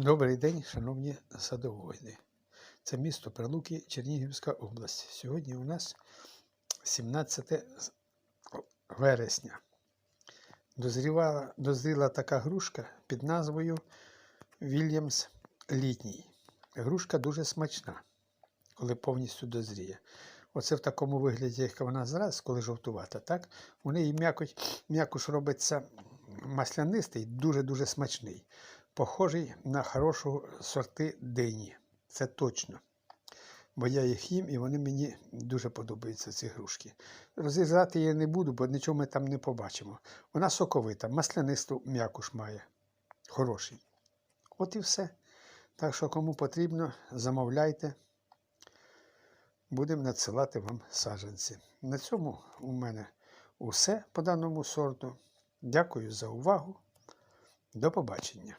Добрий день, шановні садоводи. Це місто Прилуки, Чернігівська область. Сьогодні у нас 17 вересня. Дозрівала, дозріла така грушка під назвою Вільямс Літній. Грушка дуже смачна, коли повністю дозріє. Оце в такому вигляді, як вона зараз, коли жовтувата, так? У неї м'якоть, робиться маслянистий, дуже-дуже смачний. Похожий на хорошу сорти дині. Це точно. Бо я їх їм і вони мені дуже подобаються, ці грушки. Розрізати я не буду, бо нічого ми там не побачимо. Вона соковита, маслянисту м'якуш має. Хороший. От і все. Так що, кому потрібно, замовляйте. Будемо надсилати вам саджанці. На цьому у мене усе по даному сорту. Дякую за увагу. До побачення.